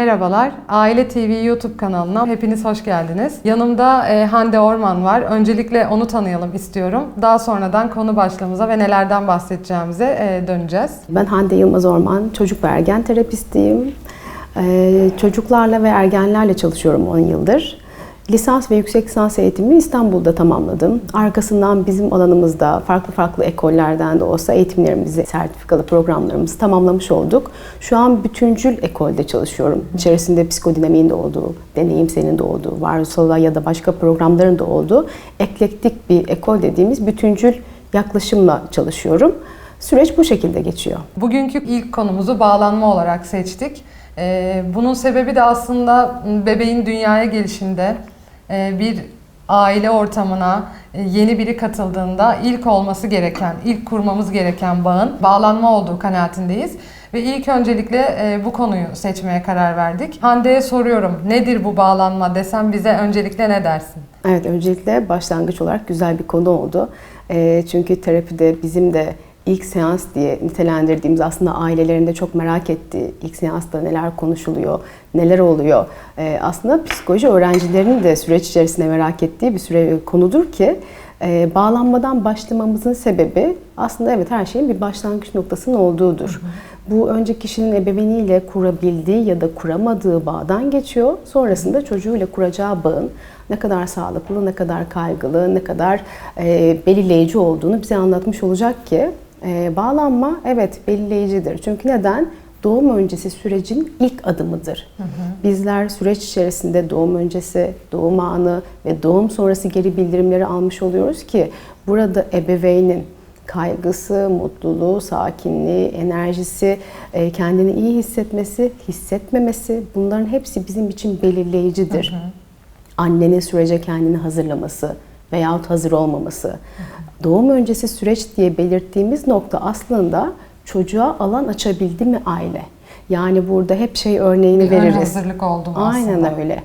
Merhabalar, Aile TV YouTube kanalına hepiniz hoş geldiniz. Yanımda e, Hande Orman var. Öncelikle onu tanıyalım istiyorum. Daha sonradan konu başlığımıza ve nelerden bahsedeceğimize e, döneceğiz. Ben Hande Yılmaz Orman, çocuk ve ergen terapistiyim. Ee, çocuklarla ve ergenlerle çalışıyorum 10 yıldır. Lisans ve yüksek lisans eğitimimi İstanbul'da tamamladım. Arkasından bizim alanımızda farklı farklı ekollerden de olsa eğitimlerimizi, sertifikalı programlarımızı tamamlamış olduk. Şu an bütüncül ekolde çalışıyorum. İçerisinde psikodinamiğin de olduğu, deneyimselin de olduğu, varoluşsal ya da başka programların da olduğu eklektik bir ekol dediğimiz bütüncül yaklaşımla çalışıyorum. Süreç bu şekilde geçiyor. Bugünkü ilk konumuzu bağlanma olarak seçtik. E, bunun sebebi de aslında bebeğin dünyaya gelişinde bir aile ortamına e, yeni biri katıldığında ilk olması gereken, ilk kurmamız gereken bağın bağlanma olduğu kanaatindeyiz. Ve ilk öncelikle e, bu konuyu seçmeye karar verdik. Hande'ye soruyorum, nedir bu bağlanma desem bize öncelikle ne dersin? Evet, öncelikle başlangıç olarak güzel bir konu oldu. E, çünkü terapide bizim de ilk seans diye nitelendirdiğimiz aslında ailelerinde çok merak ettiği ilk seansta neler konuşuluyor, neler oluyor. E, aslında psikoloji öğrencilerinin de süreç içerisinde merak ettiği bir süre konudur ki e, bağlanmadan başlamamızın sebebi aslında evet her şeyin bir başlangıç noktasının olduğudur. Bu önce kişinin ebeveyniyle kurabildiği ya da kuramadığı bağdan geçiyor. Sonrasında çocuğuyla kuracağı bağın ne kadar sağlıklı, ne kadar kaygılı, ne kadar e, belirleyici olduğunu bize anlatmış olacak ki e, bağlanma evet belirleyicidir. Çünkü neden? Doğum öncesi sürecin ilk adımıdır. Hı hı. Bizler süreç içerisinde doğum öncesi, doğum anı ve doğum sonrası geri bildirimleri almış oluyoruz ki burada ebeveynin kaygısı, mutluluğu, sakinliği, enerjisi, e, kendini iyi hissetmesi, hissetmemesi bunların hepsi bizim için belirleyicidir. Hı hı. Annenin sürece kendini hazırlaması veyahut hazır olmaması. Hı hı. Doğum öncesi süreç diye belirttiğimiz nokta aslında çocuğa alan açabildi mi aile? Yani burada hep şey örneğini bir veririz. hazırlık oldu mu Aynen aslında? öyle.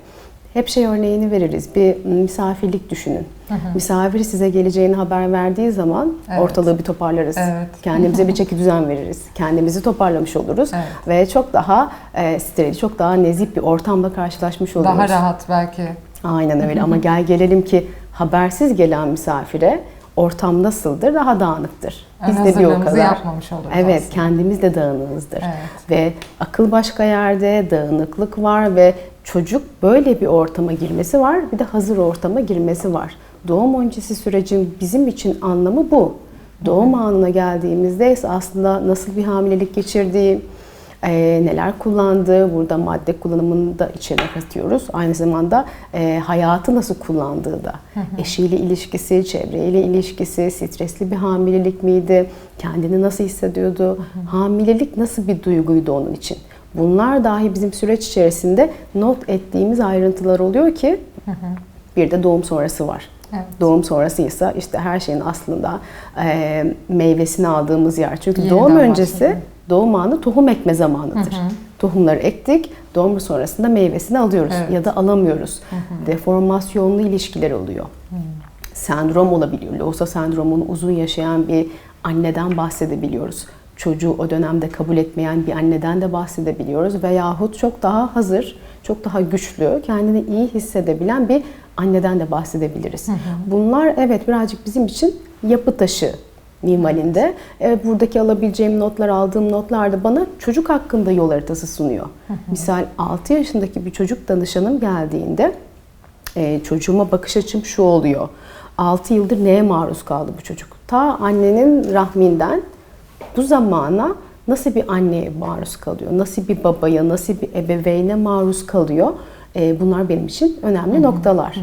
Hep şey örneğini veririz. Bir misafirlik düşünün. Hı hı. Misafir size geleceğini haber verdiği zaman evet. ortalığı bir toparlarız. Evet. Kendimize bir çeki düzen veririz. Kendimizi toparlamış oluruz. Evet. Ve çok daha e, steril, çok daha nezih bir ortamla karşılaşmış oluruz. Daha rahat belki. Aynen öyle ama gel gelelim ki habersiz gelen misafire ortam nasıldır? Daha dağınıktır. Biz de bir o kadar. yapmamış oluruz Evet, aslında. kendimiz de dağınığızdır. Evet. Ve akıl başka yerde, dağınıklık var ve çocuk böyle bir ortama girmesi var, bir de hazır ortama girmesi var. Doğum öncesi sürecin bizim için anlamı bu. Doğum Hı. anına geldiğimizde ise aslında nasıl bir hamilelik geçirdiği, e, neler kullandığı, burada madde kullanımını da içine katıyoruz. Aynı zamanda e, hayatı nasıl kullandığı da, hı hı. eşiyle ilişkisi, çevreyle ilişkisi, stresli bir hamilelik miydi, kendini nasıl hissediyordu, hı hı. hamilelik nasıl bir duyguydu onun için. Bunlar dahi bizim süreç içerisinde not ettiğimiz ayrıntılar oluyor ki hı hı. bir de doğum sonrası var. Evet. Doğum sonrasıysa işte her şeyin aslında e, meyvesini aldığımız yer. Çünkü Yeniden doğum öncesi başladım doğum anı tohum ekme zamanıdır. Hı hı. Tohumları ektik, doğum sonrasında meyvesini alıyoruz evet. ya da alamıyoruz. Hı hı. Deformasyonlu ilişkiler oluyor. Hı. Sendrom olabiliyor. Loğusa sendromunu uzun yaşayan bir anneden bahsedebiliyoruz. Çocuğu o dönemde kabul etmeyen bir anneden de bahsedebiliyoruz. Veyahut çok daha hazır, çok daha güçlü, kendini iyi hissedebilen bir anneden de bahsedebiliriz. Hı hı. Bunlar evet birazcık bizim için yapı taşı minvalinde. E, buradaki alabileceğim notlar, aldığım notlar da bana çocuk hakkında yol haritası sunuyor. Misal 6 yaşındaki bir çocuk danışanım geldiğinde e, çocuğuma bakış açım şu oluyor. 6 yıldır neye maruz kaldı bu çocuk? Ta annenin rahminden bu zamana nasıl bir anneye maruz kalıyor? Nasıl bir babaya, nasıl bir ebeveyne maruz kalıyor? E, bunlar benim için önemli noktalar.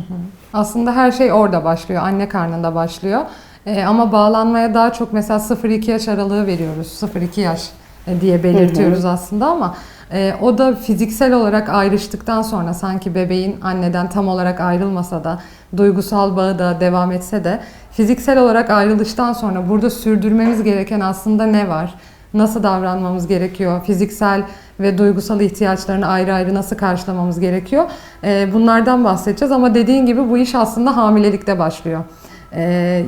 Aslında her şey orada başlıyor, anne karnında başlıyor. E, ama bağlanmaya daha çok mesela 0-2 yaş aralığı veriyoruz. 0-2 yaş e, diye belirtiyoruz hı hı. aslında ama e, o da fiziksel olarak ayrıştıktan sonra sanki bebeğin anneden tam olarak ayrılmasa da duygusal bağı da devam etse de fiziksel olarak ayrılıştan sonra burada sürdürmemiz gereken aslında ne var? Nasıl davranmamız gerekiyor? Fiziksel ve duygusal ihtiyaçlarını ayrı ayrı nasıl karşılamamız gerekiyor? E, bunlardan bahsedeceğiz ama dediğin gibi bu iş aslında hamilelikte başlıyor e,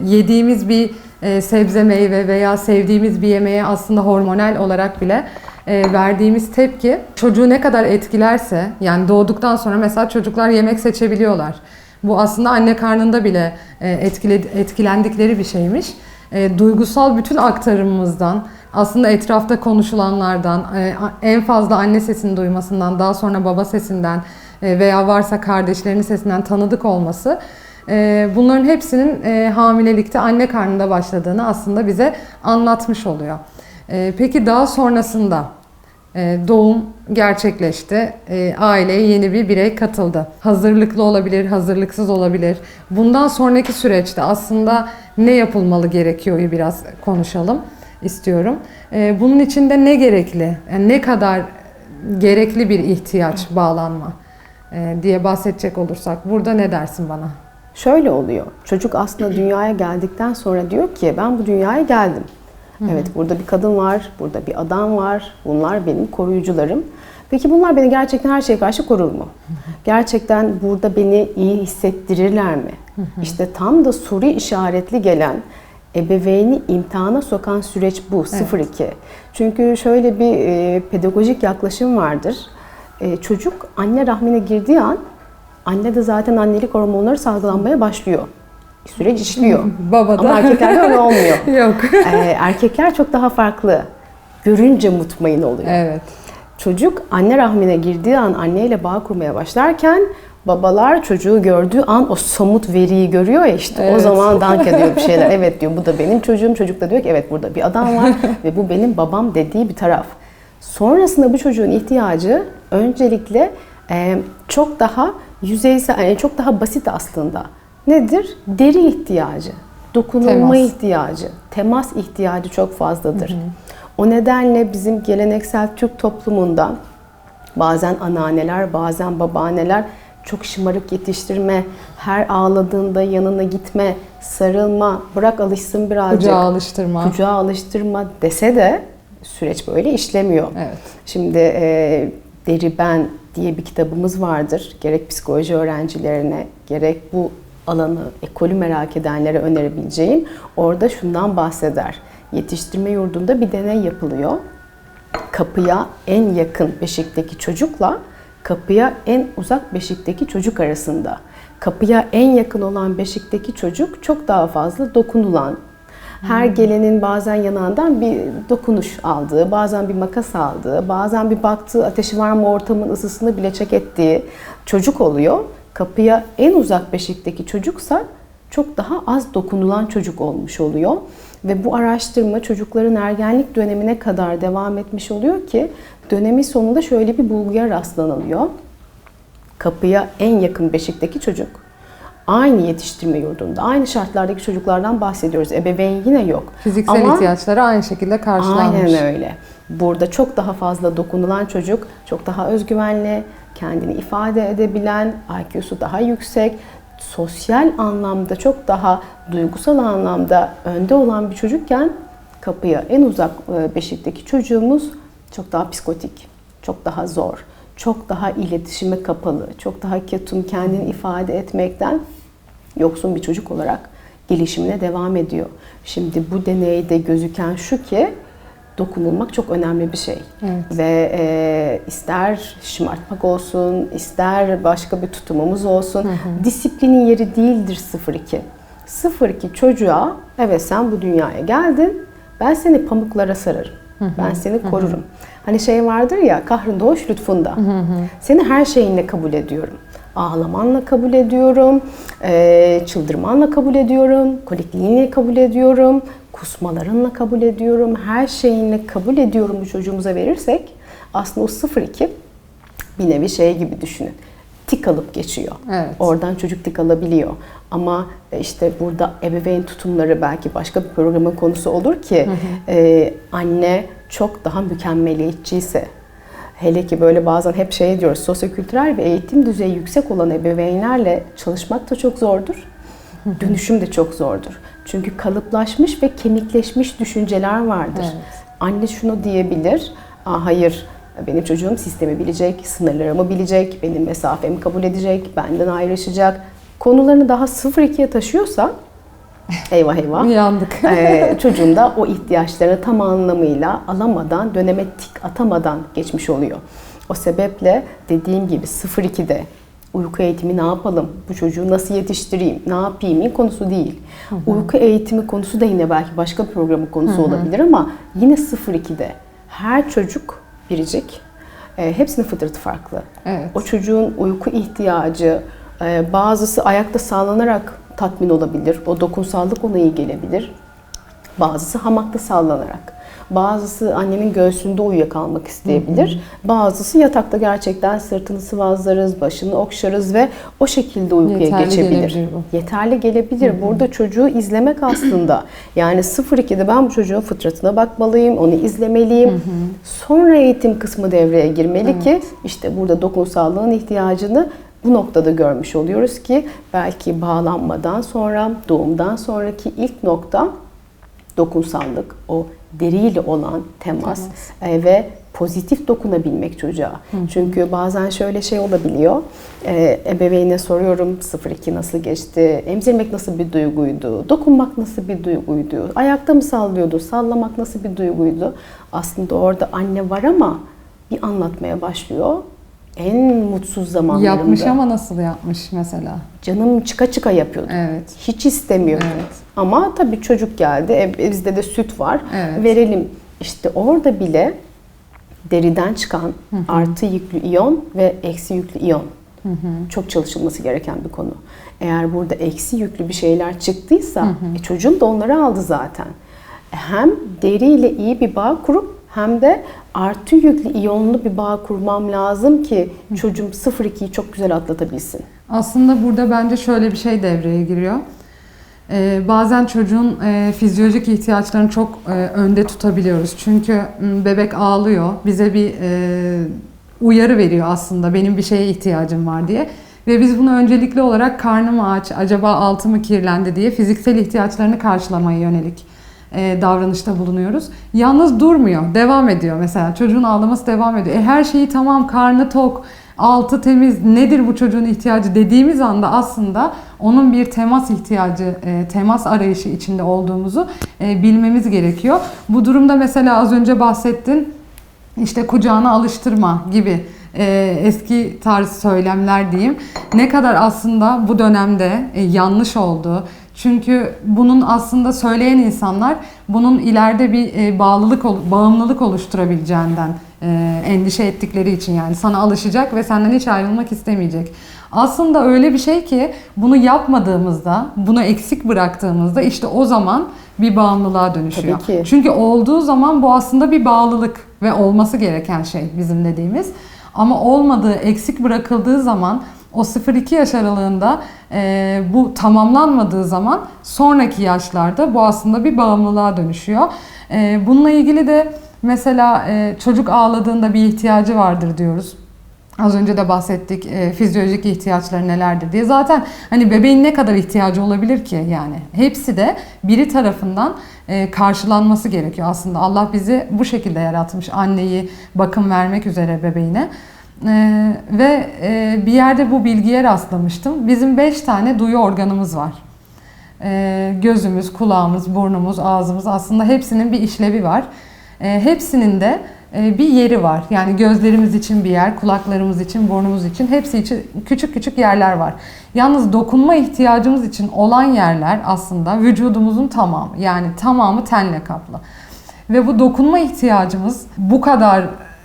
yediğimiz bir e, sebze meyve veya sevdiğimiz bir yemeğe aslında hormonal olarak bile e, verdiğimiz tepki çocuğu ne kadar etkilerse yani doğduktan sonra mesela çocuklar yemek seçebiliyorlar. Bu aslında anne karnında bile e, etkile, etkilendikleri bir şeymiş. E, duygusal bütün aktarımımızdan, aslında etrafta konuşulanlardan, e, en fazla anne sesini duymasından, daha sonra baba sesinden e, veya varsa kardeşlerinin sesinden tanıdık olması bunların hepsinin e, hamilelikte anne karnında başladığını aslında bize anlatmış oluyor. E, Peki daha sonrasında e, doğum gerçekleşti. E, Aileye yeni bir birey katıldı. Hazırlıklı olabilir, hazırlıksız olabilir. Bundan sonraki süreçte aslında ne yapılmalı gerekiyor biraz konuşalım istiyorum. Bunun için de ne gerekli? Yani ne kadar gerekli bir ihtiyaç bağlanma diye bahsedecek olursak burada ne dersin bana? Şöyle oluyor. Çocuk aslında dünyaya geldikten sonra diyor ki ben bu dünyaya geldim. Evet burada bir kadın var, burada bir adam var. Bunlar benim koruyucularım. Peki bunlar beni gerçekten her şeye karşı korur mu? Gerçekten burada beni iyi hissettirirler mi? İşte tam da soru işaretli gelen ebeveyni imtihana sokan süreç bu 0-2. Çünkü şöyle bir e, pedagojik yaklaşım vardır. E, çocuk anne rahmine girdiği an anne de zaten annelik hormonları salgılanmaya başlıyor. Süreç işliyor. Baba da. Ama erkeklerde öyle olmuyor. Yok. Ee, erkekler çok daha farklı. Görünce mutmain oluyor. Evet. Çocuk anne rahmine girdiği an anneyle bağ kurmaya başlarken babalar çocuğu gördüğü an o somut veriyi görüyor ya işte o Evet. zaman dank ediyor bir şeyler. Evet diyor bu da benim çocuğum. Çocuk da diyor ki evet burada bir adam var ve bu benim babam dediği bir taraf. Sonrasında bu çocuğun ihtiyacı öncelikle e, çok daha yüzeysel, yani çok daha basit aslında. Nedir? Deri ihtiyacı, dokunulma Temas. ihtiyacı, temas ihtiyacı çok fazladır. O nedenle bizim geleneksel Türk toplumunda bazen anneanneler, bazen babaanneler çok şımarık yetiştirme, her ağladığında yanına gitme, sarılma, bırak alışsın birazcık, Kucağa alıştırma. kucağa alıştırma dese de süreç böyle işlemiyor. Evet. Şimdi e, Deri Ben diye bir kitabımız vardır. Gerek psikoloji öğrencilerine, gerek bu alanı, ekolü merak edenlere önerebileceğim. Orada şundan bahseder. Yetiştirme yurdunda bir deney yapılıyor. Kapıya en yakın beşikteki çocukla kapıya en uzak beşikteki çocuk arasında. Kapıya en yakın olan beşikteki çocuk çok daha fazla dokunulan, her gelenin bazen yanağından bir dokunuş aldığı, bazen bir makas aldığı, bazen bir baktığı ateşi var mı ortamın ısısını bile çek ettiği çocuk oluyor. Kapıya en uzak beşikteki çocuksa çok daha az dokunulan çocuk olmuş oluyor. Ve bu araştırma çocukların ergenlik dönemine kadar devam etmiş oluyor ki dönemin sonunda şöyle bir bulguya rastlanılıyor. Kapıya en yakın beşikteki çocuk aynı yetiştirme yurdunda, aynı şartlardaki çocuklardan bahsediyoruz. Ebeveyn yine yok. Fiziksel Ama- ihtiyaçları aynı şekilde karşılanmış. Aynen öyle. Burada çok daha fazla dokunulan çocuk, çok daha özgüvenli, kendini ifade edebilen, IQ'su daha yüksek, sosyal anlamda çok daha duygusal anlamda önde olan bir çocukken kapıya en uzak e, beşikteki çocuğumuz çok daha psikotik, çok daha zor, çok daha iletişime kapalı, çok daha ketum kendini ifade etmekten yoksun bir çocuk olarak gelişimine devam ediyor. Şimdi bu deneyde gözüken şu ki dokunulmak çok önemli bir şey. Evet. Ve e, ister şımartmak olsun, ister başka bir tutumumuz olsun, disiplinin yeri değildir 0-2. 0-2 çocuğa, evet sen bu dünyaya geldin, ben seni pamuklara sararım. Ben seni korurum. Hani şey vardır ya, kahrın doğuş lütfunda. Seni her şeyinle kabul ediyorum. Ağlamanla kabul ediyorum, e, çıldırmanla kabul ediyorum, kolikliğinle kabul ediyorum, kusmalarınla kabul ediyorum, her şeyinle kabul ediyorum bu çocuğumuza verirsek aslında o 0-2 bir nevi şey gibi düşünün. Tik alıp geçiyor. Evet. Oradan çocuk tik alabiliyor. Ama e, işte burada ebeveyn tutumları belki başka bir programın konusu olur ki e, anne çok daha mükemmeliyetçiyse hele ki böyle bazen hep şey diyoruz sosyokültürel ve eğitim düzeyi yüksek olan ebeveynlerle çalışmak da çok zordur. Dönüşüm de çok zordur. Çünkü kalıplaşmış ve kemikleşmiş düşünceler vardır. Evet. Anne şunu diyebilir, Aa, hayır benim çocuğum sistemi bilecek, sınırlarımı bilecek, benim mesafemi kabul edecek, benden ayrışacak. Konularını daha 0-2'ye taşıyorsa eyvah eyvah. Yandık. Ee, çocuğun da o ihtiyaçlarını tam anlamıyla alamadan, döneme tik atamadan geçmiş oluyor. O sebeple dediğim gibi 0-2'de uyku eğitimi ne yapalım, bu çocuğu nasıl yetiştireyim, ne yapayım konusu değil. Uyku eğitimi konusu da yine belki başka bir programın konusu olabilir ama yine 0-2'de her çocuk biricik, e, hepsinin fıtratı farklı. Evet. O çocuğun uyku ihtiyacı, e, bazısı ayakta sağlanarak tatmin olabilir. O dokunsallık ona iyi gelebilir. Bazısı hamakta sallanarak. Bazısı annenin göğsünde uyuyakalmak isteyebilir. Bazısı yatakta gerçekten sırtını sıvazlarız, başını okşarız ve o şekilde uykuya Yeterli geçebilir. gelebilir bu. Yeterli gelebilir. Burada çocuğu izlemek aslında. Yani 0-2'de ben bu çocuğun fıtratına bakmalıyım, onu izlemeliyim. Sonra eğitim kısmı devreye girmeli ki işte burada dokunsallığın ihtiyacını bu noktada görmüş oluyoruz ki belki bağlanmadan sonra, doğumdan sonraki ilk nokta dokunsallık, o deriyle olan temas e, ve pozitif dokunabilmek çocuğa. Çünkü bazen şöyle şey olabiliyor. E, ebeveyne soruyorum 0-2 nasıl geçti, emzirmek nasıl bir duyguydu, dokunmak nasıl bir duyguydu, ayakta mı sallıyordu, sallamak nasıl bir duyguydu. Aslında orada anne var ama bir anlatmaya başlıyor. En mutsuz zamanlarında. Yapmış ama nasıl yapmış mesela? Canım çıka çıka yapıyordu. Evet. Hiç istemiyordu. Evet. Ama tabii çocuk geldi. E, bizde de süt var. Evet. Verelim. İşte orada bile deriden çıkan artı yüklü iyon ve eksi yüklü iyon. Çok çalışılması gereken bir konu. Eğer burada eksi yüklü bir şeyler çıktıysa e, çocuğum da onları aldı zaten. Hem deriyle iyi bir bağ kurup hem de artı yüklü iyonlu bir bağ kurmam lazım ki çocuğum 0-2'yi çok güzel atlatabilsin. Aslında burada bence şöyle bir şey devreye giriyor. Ee, bazen çocuğun e, fizyolojik ihtiyaçlarını çok e, önde tutabiliyoruz. Çünkü bebek ağlıyor, bize bir e, uyarı veriyor aslında benim bir şeye ihtiyacım var diye. Ve biz bunu öncelikli olarak karnım aç, acaba altı mı kirlendi diye fiziksel ihtiyaçlarını karşılamaya yönelik e, davranışta bulunuyoruz. Yalnız durmuyor, devam ediyor mesela. Çocuğun ağlaması devam ediyor. E, her şeyi tamam, karnı tok, altı temiz, nedir bu çocuğun ihtiyacı dediğimiz anda aslında onun bir temas ihtiyacı, e, temas arayışı içinde olduğumuzu e, bilmemiz gerekiyor. Bu durumda mesela az önce bahsettin, işte kucağına alıştırma gibi e, eski tarz söylemler diyeyim. Ne kadar aslında bu dönemde e, yanlış oldu. Çünkü bunun aslında söyleyen insanlar bunun ileride bir e, bağlılık, bağımlılık oluşturabileceğinden e, endişe ettikleri için yani sana alışacak ve senden hiç ayrılmak istemeyecek. Aslında öyle bir şey ki bunu yapmadığımızda, bunu eksik bıraktığımızda işte o zaman bir bağımlılığa dönüşüyor. Tabii ki. Çünkü olduğu zaman bu aslında bir bağlılık ve olması gereken şey bizim dediğimiz. Ama olmadığı, eksik bırakıldığı zaman o 0-2 yaş aralığında e, bu tamamlanmadığı zaman sonraki yaşlarda bu aslında bir bağımlılığa dönüşüyor. E, bununla ilgili de mesela e, çocuk ağladığında bir ihtiyacı vardır diyoruz. Az önce de bahsettik e, fizyolojik ihtiyaçları nelerdir diye. Zaten hani bebeğin ne kadar ihtiyacı olabilir ki yani? Hepsi de biri tarafından e, karşılanması gerekiyor. Aslında Allah bizi bu şekilde yaratmış. Anneyi bakım vermek üzere bebeğine. E, ve e, bir yerde bu bilgiye rastlamıştım. Bizim 5 tane duyu organımız var. E, gözümüz, kulağımız, burnumuz, ağzımız aslında hepsinin bir işlevi var. E, hepsinin de e, bir yeri var. Yani gözlerimiz için bir yer, kulaklarımız için, burnumuz için hepsi için küçük küçük yerler var. Yalnız dokunma ihtiyacımız için olan yerler aslında vücudumuzun tamamı. Yani tamamı tenle kaplı. Ve bu dokunma ihtiyacımız bu kadar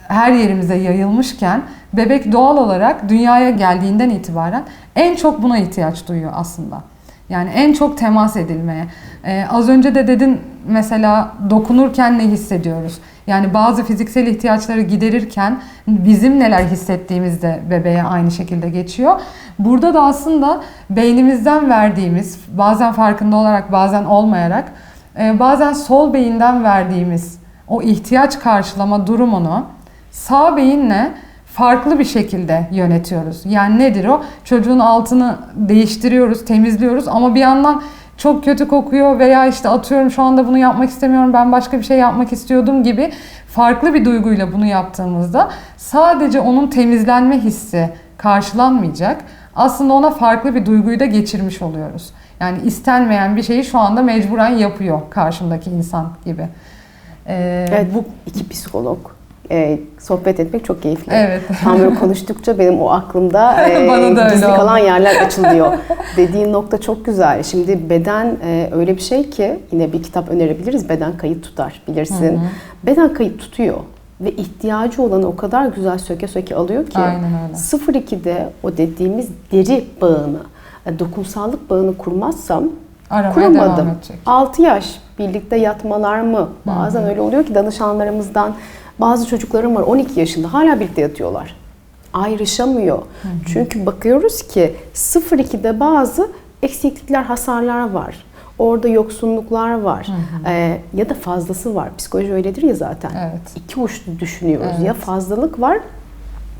her yerimize yayılmışken bebek doğal olarak dünyaya geldiğinden itibaren en çok buna ihtiyaç duyuyor aslında. Yani en çok temas edilmeye. Ee, az önce de dedin mesela dokunurken ne hissediyoruz? Yani bazı fiziksel ihtiyaçları giderirken bizim neler hissettiğimiz de bebeğe aynı şekilde geçiyor. Burada da aslında beynimizden verdiğimiz, bazen farkında olarak bazen olmayarak, e, bazen sol beyinden verdiğimiz o ihtiyaç karşılama durumunu sağ beyinle farklı bir şekilde yönetiyoruz. Yani nedir o? Çocuğun altını değiştiriyoruz, temizliyoruz ama bir yandan çok kötü kokuyor veya işte atıyorum şu anda bunu yapmak istemiyorum ben başka bir şey yapmak istiyordum gibi farklı bir duyguyla bunu yaptığımızda sadece onun temizlenme hissi karşılanmayacak. Aslında ona farklı bir duyguyu da geçirmiş oluyoruz. Yani istenmeyen bir şeyi şu anda mecburen yapıyor karşımdaki insan gibi. Ee, Evet, bu iki psikolog. Ee, sohbet etmek çok keyifli. Evet. Tam böyle konuştukça benim o aklımda e, gizli kalan yerler açılıyor. Dediğin nokta çok güzel. Şimdi beden e, öyle bir şey ki yine bir kitap önerebiliriz. Beden kayıt tutar bilirsin. Beden kayıt tutuyor ve ihtiyacı olanı o kadar güzel söke söke alıyor ki Aynen öyle. 0-2'de o dediğimiz deri bağını, e, dokunsallık bağını kurmazsam aramaya kuramadım. devam edecek. 6 yaş birlikte yatmalar mı? Bazen öyle oluyor ki danışanlarımızdan bazı çocuklarım var 12 yaşında hala birlikte yatıyorlar. Ayrışamıyor. Çünkü bakıyoruz ki 0-2'de bazı eksiklikler, hasarlar var. Orada yoksunluklar var. Ee, ya da fazlası var. Psikoloji öyledir ya zaten. Evet. İki uçlu düşünüyoruz. Evet. Ya fazlalık var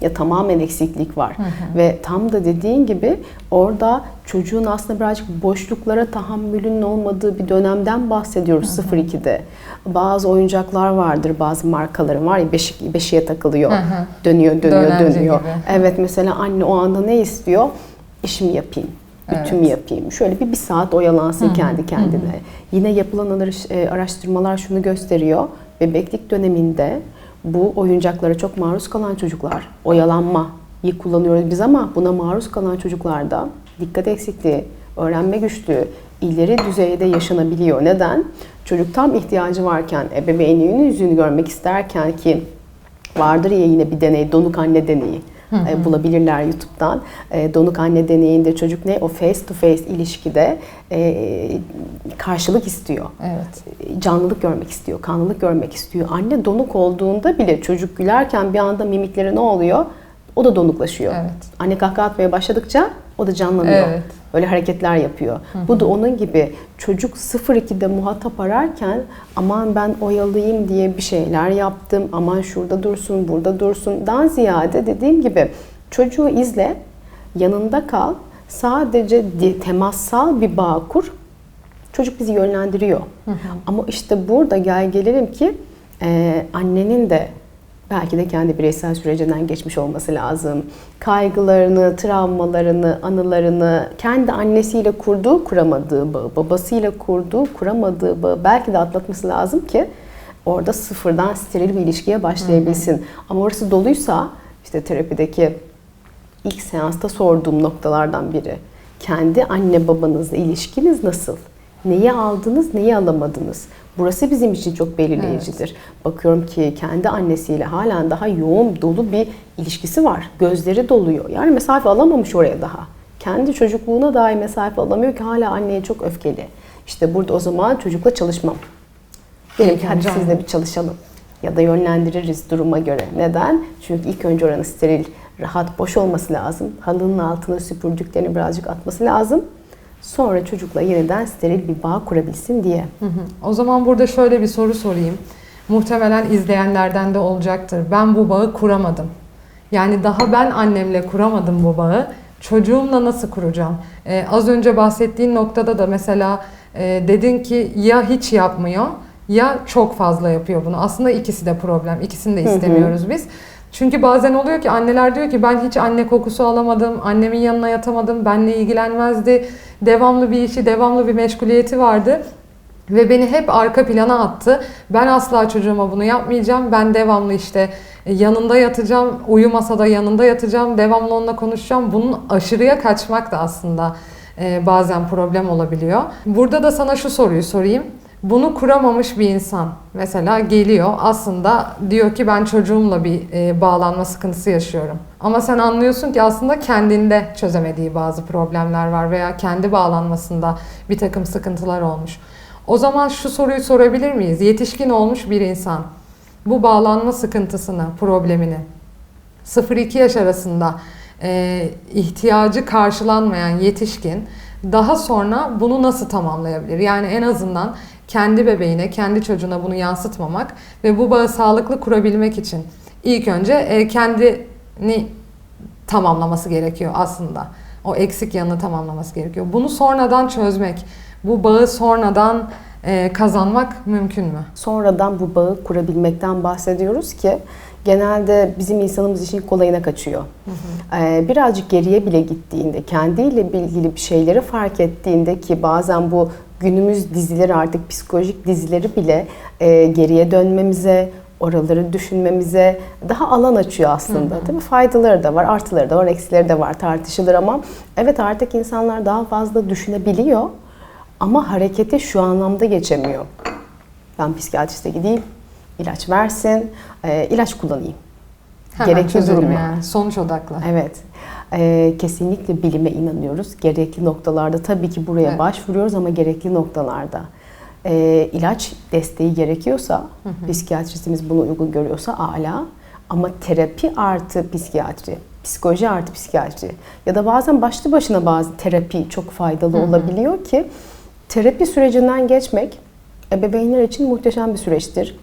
ya tamamen eksiklik var. Ve tam da dediğin gibi orada çocuğun aslında birazcık boşluklara tahammülünün olmadığı bir dönemden bahsediyoruz 0-2'de. Bazı oyuncaklar vardır, bazı markaların var ya beşik, beşiğe takılıyor. Hı hı. Dönüyor, dönüyor, Dönemci dönüyor. gibi. Evet mesela anne o anda ne istiyor? İşimi yapayım. Bütümü yapayım. Şöyle bir bir saat oyalansın kendi kendine. Yine yapılan e, araştırmalar şunu gösteriyor. Bebeklik döneminde bu oyuncaklara çok maruz kalan çocuklar, oyalanmayı kullanıyoruz biz ama buna maruz kalan çocuklarda dikkat eksikliği, öğrenme güçlüğü ileri düzeyde yaşanabiliyor. Neden? Çocuk tam ihtiyacı varken, ebeveyninin yüzünü görmek isterken ki vardır ya yine bir deney, donuk anne deneyi. E, bulabilirler YouTube'dan. E, donuk anne deneyinde çocuk ne? O face to face ilişkide e, karşılık istiyor. Evet. Canlılık görmek istiyor, kanlılık görmek istiyor. Anne donuk olduğunda bile çocuk gülerken bir anda mimikleri ne oluyor? O da donuklaşıyor. Evet. Anne kahkaha atmaya başladıkça o da canlanıyor. Evet. Böyle hareketler yapıyor. Bu da onun gibi çocuk 0-2'de muhatap ararken aman ben oyalayayım diye bir şeyler yaptım. Aman şurada dursun, burada dursun. Dan ziyade dediğim gibi çocuğu izle, yanında kal. Sadece temassal bir bağ kur. Çocuk bizi yönlendiriyor. Ama işte burada gel gelelim ki e, annenin de belki de kendi bireysel sürecinden geçmiş olması lazım. Kaygılarını, travmalarını, anılarını, kendi annesiyle kurduğu, kuramadığı bağı, babasıyla kurduğu, kuramadığı bağı belki de atlatması lazım ki orada sıfırdan steril bir ilişkiye başlayabilsin. Ama orası doluysa işte terapideki ilk seansta sorduğum noktalardan biri. Kendi anne babanızla ilişkiniz nasıl? Neyi aldınız, neyi alamadınız? Burası bizim için çok belirleyicidir. Bakıyorum ki kendi annesiyle halen daha yoğun, dolu bir ilişkisi var. Gözleri doluyor. Yani mesafe alamamış oraya daha. Kendi çocukluğuna dahi mesafe alamıyor ki hala anneye çok öfkeli. İşte burada o zaman çocukla çalışmam. Dedim ki hadi Canım. sizle bir çalışalım. Ya da yönlendiririz duruma göre. Neden? Çünkü ilk önce oranın steril, rahat, boş olması lazım. Halının altına süpürdüklerini birazcık atması lazım. Sonra çocukla yeniden steril bir bağ kurabilsin diye. Hı hı. O zaman burada şöyle bir soru sorayım. Muhtemelen izleyenlerden de olacaktır. Ben bu bağı kuramadım. Yani daha ben annemle kuramadım bu bağı. Çocuğumla nasıl kuracağım? Ee, az önce bahsettiğin noktada da mesela e, dedin ki ya hiç yapmıyor ya çok fazla yapıyor bunu. Aslında ikisi de problem. İkisini de istemiyoruz biz. Çünkü bazen oluyor ki anneler diyor ki ben hiç anne kokusu alamadım, annemin yanına yatamadım, benle ilgilenmezdi. Devamlı bir işi, devamlı bir meşguliyeti vardı. Ve beni hep arka plana attı. Ben asla çocuğuma bunu yapmayacağım. Ben devamlı işte e, yanında yatacağım, uyumasa da yanında yatacağım, devamlı onunla konuşacağım. Bunun aşırıya kaçmak da aslında e, bazen problem olabiliyor. Burada da sana şu soruyu sorayım. Bunu kuramamış bir insan mesela geliyor aslında diyor ki ben çocuğumla bir e, bağlanma sıkıntısı yaşıyorum. Ama sen anlıyorsun ki aslında kendinde çözemediği bazı problemler var veya kendi bağlanmasında bir takım sıkıntılar olmuş. O zaman şu soruyu sorabilir miyiz? Yetişkin olmuş bir insan bu bağlanma sıkıntısını, problemini 0-2 yaş arasında e, ihtiyacı karşılanmayan yetişkin daha sonra bunu nasıl tamamlayabilir? Yani en azından kendi bebeğine, kendi çocuğuna bunu yansıtmamak ve bu bağı sağlıklı kurabilmek için ilk önce e, kendini tamamlaması gerekiyor aslında. O eksik yanını tamamlaması gerekiyor. Bunu sonradan çözmek, bu bağı sonradan e, kazanmak mümkün mü? Sonradan bu bağı kurabilmekten bahsediyoruz ki genelde bizim insanımız için kolayına kaçıyor. Ee, birazcık geriye bile gittiğinde, kendiyle ilgili bir şeyleri fark ettiğinde ki bazen bu günümüz dizileri artık psikolojik dizileri bile e, geriye dönmemize, oraları düşünmemize daha alan açıyor aslında. Tabii faydaları da var, artıları da var, eksileri de var tartışılır ama evet artık insanlar daha fazla düşünebiliyor ama harekete şu anlamda geçemiyor. Ben psikiyatriste gideyim, ilaç versin, e, ilaç kullanayım. Hemen Gerekli durum yani. Sonuç odaklı. Evet. Ee, kesinlikle bilime inanıyoruz. Gerekli noktalarda tabii ki buraya Evet. başvuruyoruz ama gerekli noktalarda. Ee, ilaç desteği gerekiyorsa, psikiyatristimiz bunu uygun görüyorsa ala. Ama terapi artı psikiyatri, psikoloji artı psikiyatri ya da bazen başlı başına bazı terapi çok faydalı olabiliyor ki terapi sürecinden geçmek ebeveynler için muhteşem bir süreçtir.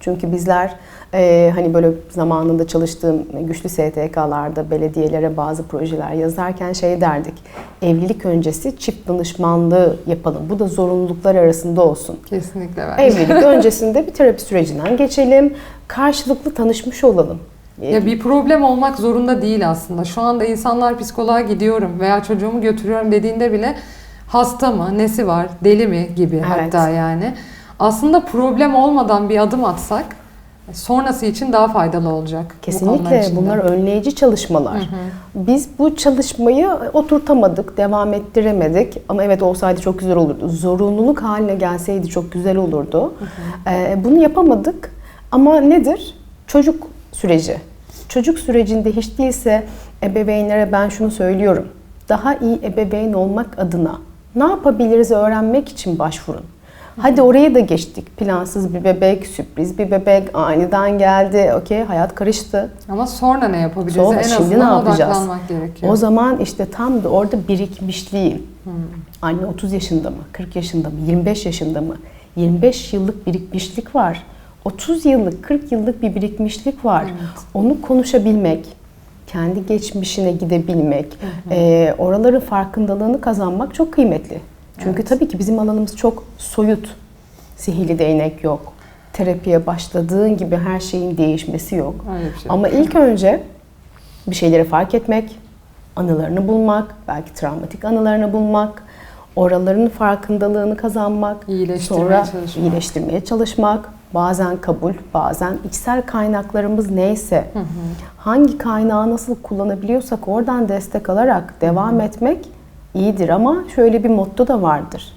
Çünkü bizler e, hani böyle zamanında çalıştığım güçlü STK'larda belediyelere bazı projeler yazarken şey derdik. Evlilik öncesi çift danışmanlığı yapalım. Bu da zorunluluklar arasında olsun. Kesinlikle bence. Evlilik öncesinde bir terapi sürecinden geçelim. Karşılıklı tanışmış olalım. Ya bir problem olmak zorunda değil aslında. Şu anda insanlar psikoloğa gidiyorum veya çocuğumu götürüyorum dediğinde bile hasta mı, nesi var, deli mi gibi Evet. hatta yani. Aslında problem olmadan bir adım atsak sonrası için daha faydalı olacak. bu Kesinlikle içinde. bunlar önleyici çalışmalar. Biz bu çalışmayı oturtamadık, devam ettiremedik. Ama evet olsaydı çok güzel olurdu. Zorunluluk haline gelseydi çok güzel olurdu. Ee, bunu yapamadık. Ama nedir? Çocuk süreci. Çocuk sürecinde hiç değilse ebeveynlere ben şunu söylüyorum. Daha iyi ebeveyn olmak adına ne yapabiliriz öğrenmek için başvurun. Hadi oraya da geçtik. Plansız bir bebek, sürpriz bir bebek, aniden geldi. Okey, hayat karıştı. Ama sonra ne yapabiliriz? Sonra en şimdi azından ne yapacağız? odaklanmak gerekiyor. O zaman işte tam da orada birikmişliğin. Anne 30 yaşında mı, 40 yaşında mı, 25 yaşında mı? 25 yıllık birikmişlik var. 30 yıllık, 40 yıllık bir birikmişlik var. Onu konuşabilmek, kendi geçmişine gidebilmek, eee, oraların farkındalığını kazanmak çok kıymetli. Çünkü tabii ki bizim alanımız çok soyut. Sihirli değnek yok. Terapiye başladığın gibi her şeyin değişmesi yok. Şey. Ama ilk önce bir şeyleri fark etmek, anılarını bulmak, belki travmatik anılarını bulmak, oraların farkındalığını kazanmak, İyileştirmeye sonra çalışmak. iyileştirmeye çalışmak, bazen kabul, bazen içsel kaynaklarımız neyse, hangi kaynağı nasıl kullanabiliyorsak oradan destek alarak devam etmek iyidir ama şöyle bir motto da vardır.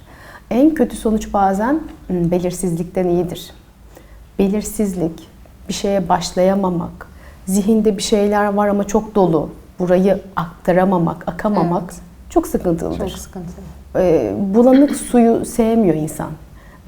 En kötü sonuç bazen hmm, belirsizlikten iyidir belirsizlik, bir şeye başlayamamak, zihinde bir şeyler var ama çok dolu, burayı aktaramamak, akamamak Evet. çok sıkıntılıdır. Çok sıkıntılı. Ee, bulanık suyu sevmiyor insan.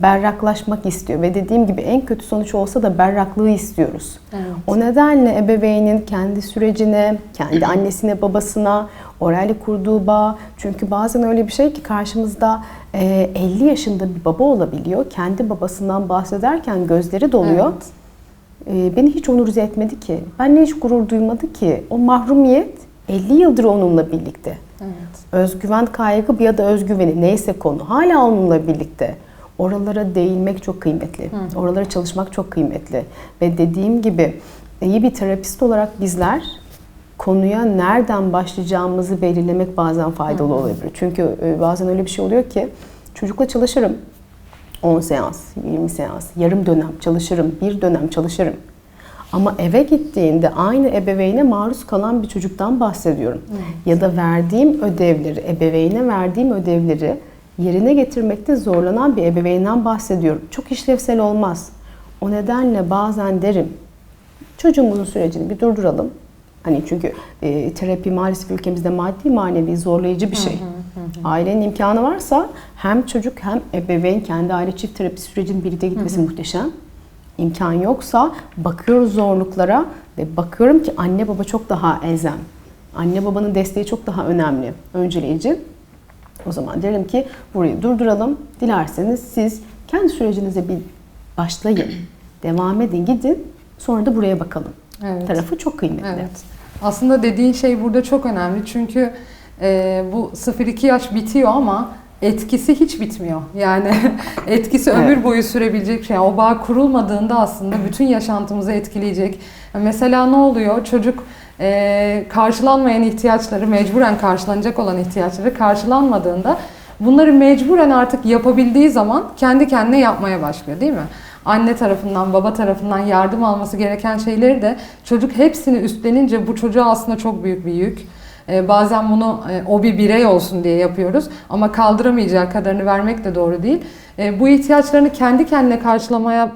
Berraklaşmak istiyor ve dediğim gibi en kötü sonuç olsa da berraklığı istiyoruz. Evet. O nedenle ebeveynin kendi sürecine, kendi annesine, babasına, orayla kurduğu bağ. Çünkü bazen öyle bir şey ki karşımızda e, 50 yaşında bir baba olabiliyor. Kendi babasından bahsederken gözleri doluyor. Evet. E, beni hiç onurize etmedi ki. Benle hiç gurur duymadı ki. O mahrumiyet 50 yıldır onunla birlikte. Evet. Özgüven kaygı ya da özgüveni neyse konu hala onunla birlikte. Oralara değinmek çok kıymetli. Oralara çalışmak çok kıymetli. Ve dediğim gibi iyi bir terapist olarak bizler konuya nereden başlayacağımızı belirlemek bazen faydalı olabilir. Çünkü e, bazen öyle bir şey oluyor ki çocukla çalışırım. 10 seans, 20 seans, yarım dönem çalışırım, bir dönem çalışırım. Ama eve gittiğinde aynı ebeveyne maruz kalan bir çocuktan bahsediyorum. Ya da verdiğim ödevleri, ebeveyne verdiğim ödevleri yerine getirmekte zorlanan bir ebeveynden bahsediyorum. Çok işlevsel olmaz. O nedenle bazen derim, çocuğumuzun sürecini bir durduralım. Hani çünkü e, terapi maalesef ülkemizde maddi manevi zorlayıcı bir şey. Ailenin imkanı varsa hem çocuk hem ebeveyn kendi aile çift terapi sürecinin birlikte gitmesi muhteşem. İmkan yoksa bakıyoruz zorluklara ve bakıyorum ki anne baba çok daha elzem. Anne babanın desteği çok daha önemli, önceleyici. O zaman derim ki burayı durduralım. Dilerseniz siz kendi sürecinize bir başlayın. Devam edin, gidin. Sonra da buraya bakalım. Evet. Tarafı çok kıymetli. Evet. Aslında dediğin şey burada çok önemli çünkü e, bu 0-2 yaş bitiyor ama etkisi hiç bitmiyor. Yani etkisi Evet. ömür boyu sürebilecek şey. O bağ kurulmadığında aslında bütün yaşantımızı etkileyecek. Mesela ne oluyor? Çocuk e, karşılanmayan ihtiyaçları, mecburen karşılanacak olan ihtiyaçları karşılanmadığında bunları mecburen artık yapabildiği zaman kendi kendine yapmaya başlıyor değil mi? Anne tarafından, baba tarafından yardım alması gereken şeyleri de çocuk hepsini üstlenince bu çocuğa aslında çok büyük bir yük. Ee, bazen bunu e, o bir birey olsun diye yapıyoruz ama kaldıramayacağı kadarını vermek de doğru değil. Ee, bu ihtiyaçlarını kendi kendine karşılamaya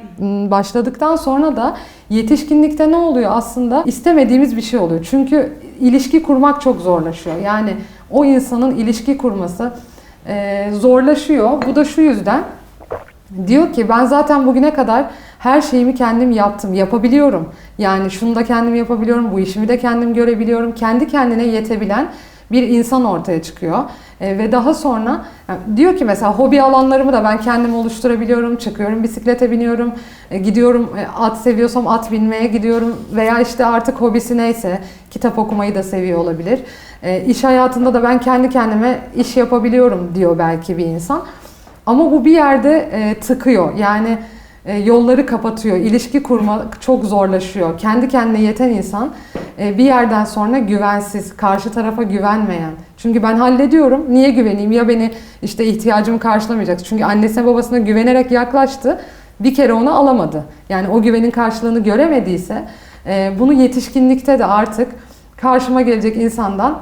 başladıktan sonra da yetişkinlikte ne oluyor aslında istemediğimiz bir şey oluyor. Çünkü ilişki kurmak çok zorlaşıyor. Yani o insanın ilişki kurması e, zorlaşıyor. Bu da şu yüzden Diyor ki ben zaten bugüne kadar her şeyimi kendim yaptım, yapabiliyorum. Yani şunu da kendim yapabiliyorum, bu işimi de kendim görebiliyorum. Kendi kendine yetebilen bir insan ortaya çıkıyor. E, ve daha sonra yani diyor ki mesela hobi alanlarımı da ben kendim oluşturabiliyorum. Çıkıyorum bisiklete biniyorum, e, gidiyorum e, at seviyorsam at binmeye gidiyorum veya işte artık hobisi neyse kitap okumayı da seviyor olabilir. E, iş hayatında da ben kendi kendime iş yapabiliyorum diyor belki bir insan. Ama bu bir yerde e, tıkıyor. Yani e, yolları kapatıyor. İlişki kurmak çok zorlaşıyor. Kendi kendine yeten insan e, bir yerden sonra güvensiz, karşı tarafa güvenmeyen. Çünkü ben hallediyorum. Niye güveneyim? Ya beni işte ihtiyacımı karşılamayacak. Çünkü annesine babasına güvenerek yaklaştı. Bir kere onu alamadı. Yani o güvenin karşılığını göremediyse e, bunu yetişkinlikte de artık karşıma gelecek insandan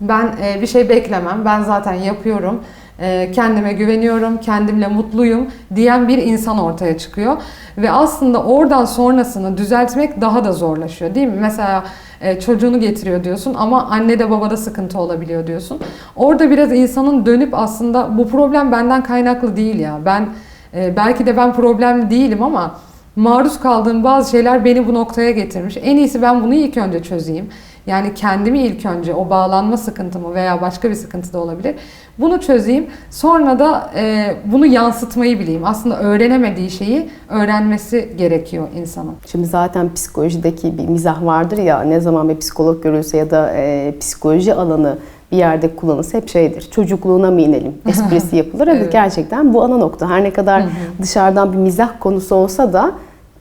ben e, bir şey beklemem. Ben zaten yapıyorum. E, kendime güveniyorum, kendimle mutluyum diyen bir insan ortaya çıkıyor. Ve aslında oradan sonrasını düzeltmek daha da zorlaşıyor değil mi? Mesela e, çocuğunu getiriyor diyorsun ama anne de babada sıkıntı olabiliyor diyorsun. Orada biraz insanın dönüp aslında bu problem benden kaynaklı değil ya. Ben e, belki de ben problemli değilim ama maruz kaldığım bazı şeyler beni bu noktaya getirmiş. En iyisi ben bunu ilk önce çözeyim. Yani kendimi ilk önce o bağlanma sıkıntımı veya başka bir sıkıntı da olabilir. Bunu çözeyim. Sonra da e, bunu yansıtmayı bileyim. Aslında öğrenemediği şeyi öğrenmesi gerekiyor insanın. Şimdi zaten psikolojideki bir mizah vardır ya ne zaman bir psikolog görülse ya da e, psikoloji alanı bir yerde kullanılsa hep şeydir. Çocukluğuna mı inelim? Esprisi yapılır. Evet. Evet. gerçekten bu ana nokta. Her ne kadar dışarıdan bir mizah konusu olsa da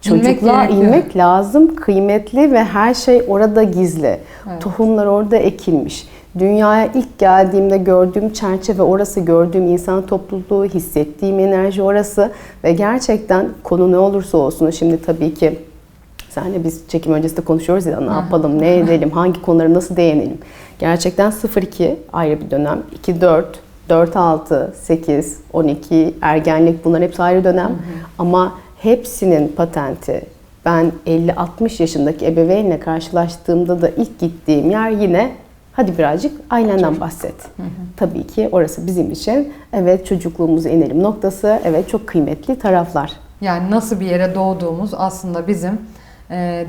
çocukluğa gerekiyor. inmek lazım. Kıymetli ve her şey orada gizli. Evet. Tohumlar orada ekilmiş. Dünyaya ilk geldiğimde gördüğüm çerçeve orası, gördüğüm insan topluluğu, hissettiğim enerji orası ve gerçekten konu ne olursa olsun şimdi tabii ki Senle biz çekim öncesi de konuşuyoruz ya ne yapalım, ne edelim, hangi konulara nasıl değinelim. Gerçekten 0-2 ayrı bir dönem. 2-4, 4-6, 8, 12, ergenlik bunlar hepsi ayrı dönem. Ama hepsinin patenti. Ben 50-60 yaşındaki ebeveynle karşılaştığımda da ilk gittiğim yer yine hadi birazcık ailenden bahset. Tabii ki orası bizim için. Evet çocukluğumuza inelim noktası, evet çok kıymetli taraflar. Yani nasıl bir yere doğduğumuz aslında bizim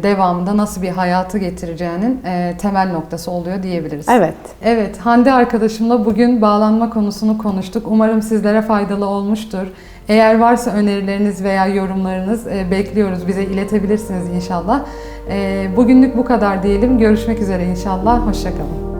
devamında nasıl bir hayatı getireceğinin e, temel noktası oluyor diyebiliriz. Evet. Evet, Hande arkadaşımla bugün bağlanma konusunu konuştuk. Umarım sizlere faydalı olmuştur. Eğer varsa önerileriniz veya yorumlarınız e, bekliyoruz. Bize iletebilirsiniz inşallah. E, bugünlük bu kadar diyelim. Görüşmek üzere inşallah. Hoşçakalın.